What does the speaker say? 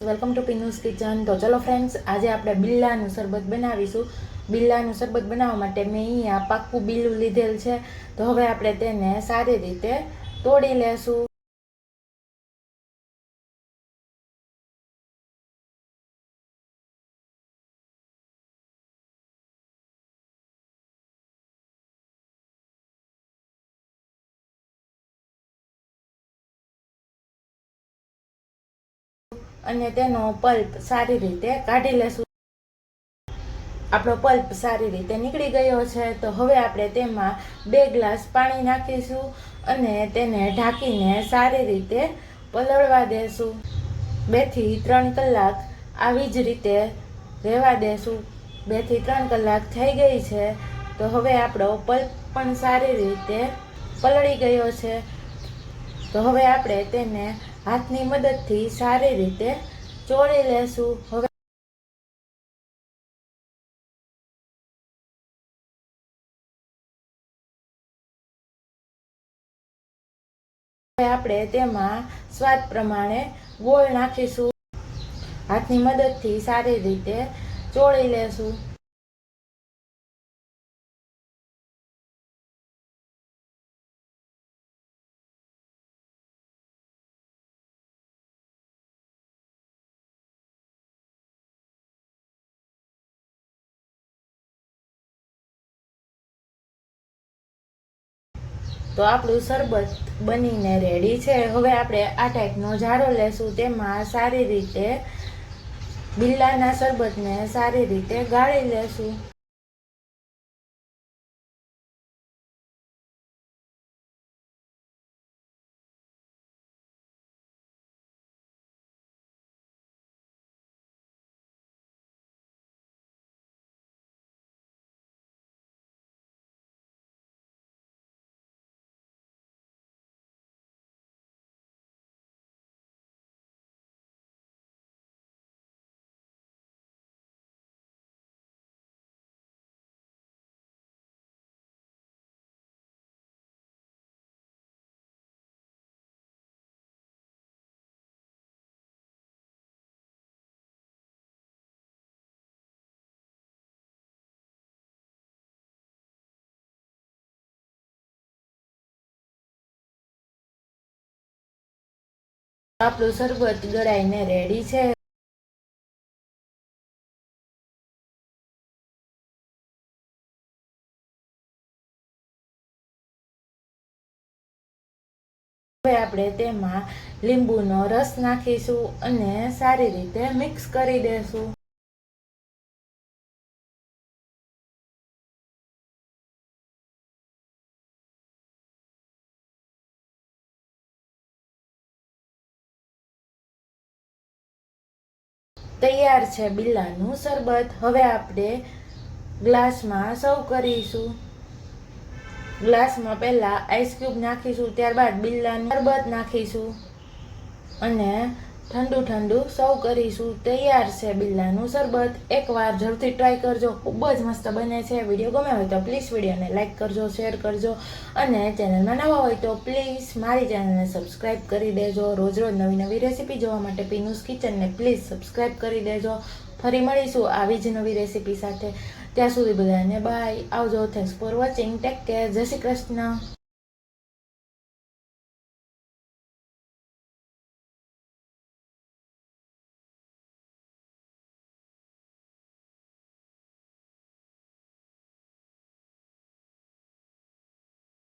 Welcome to પિનુસ kitchen તો ચલો friends આજે આપણે બિલ્લાનું શરબત બનાવીશું. બિલ્લાનું શરબત બનાવવા માટે મેં અહીંયા પાક્કું બિલ્લું લીધેલ છે. તો હવે આપણે તેને સારી રીતે તોડી લેશું. અને તેનો પલ્પ સારી રીતે કાઢી લેશું. આપણો પલ્પ સારી રીતે નીકળી ગયો છે, તો હવે આપણે તેમાં બે ગ્લાસ પાણી નાખીશું અને તેને ઢાંકીને સારી રીતે પલળવા દેશું. બેથી ત્રણ કલાક આવી જ રીતે રહેવા દેશું. બેથી ત્રણ કલાક થઈ ગઈ છે, તો હવે આપણો પલ્પ પણ સારી રીતે પલળી ગયો છે. તો હવે આપણે તેને હાથની મદદથી સારી રીતે ચોળી લેશું. હવે આપણે તેમાં સ્વાદ પ્રમાણે ગોળ નાખીશું. હાથની મદદથી સારી રીતે ચોળી લેશું. તો આપણું શરબત બનીને રેડી છે. હવે આપણે આ ટાઈપનો જાડો લેશું. તેમાં સારી રીતે બિલ્લાના શરબતને સારી રીતે ગાળી લેશું. આપણું શરબત ગળાઈને રેડી છે. હવે આપણે તેમાં લીંબુનો રસ નાખીશું અને સારી રીતે મિક્સ કરી દેશું. તૈયાર છે બિલ્લાનું શરબત. હવે આપણે ગ્લાસમાં સર્વ કરીશું. ગ્લાસમાં પહેલાં આઈસ ક્યુબ નાખીશું, ત્યારબાદ બિલ્લાનું શરબત નાખીશું. અને ઠંડુ ઠંડુ, સૌ કરીશું. તૈયાર છે બિલ્લાનું શરબત. એકવાર જરૂરથી ટ્રાય કરજો. ખૂબ જ મસ્ત બને છે. વીડિયો ગમે હોય તો પ્લીઝ વિડીયોને લાઇક કરજો શેર કરજો. અને ચેનલમાં નવા હોય તો પ્લીઝ મારી ચેનલને સબસ્ક્રાઈબ કરી દેજો. રોજ રોજ નવી નવી રેસીપી જોવા માટે પીનુસ કિચનને પ્લીઝ સબસ્ક્રાઈબ કરી દેજો. ફરી મળીશું આવી જ નવી રેસીપી સાથે. ત્યાં સુધી બધાને બાય આવજો. Thanks for watching take care Jay Shri Krishna.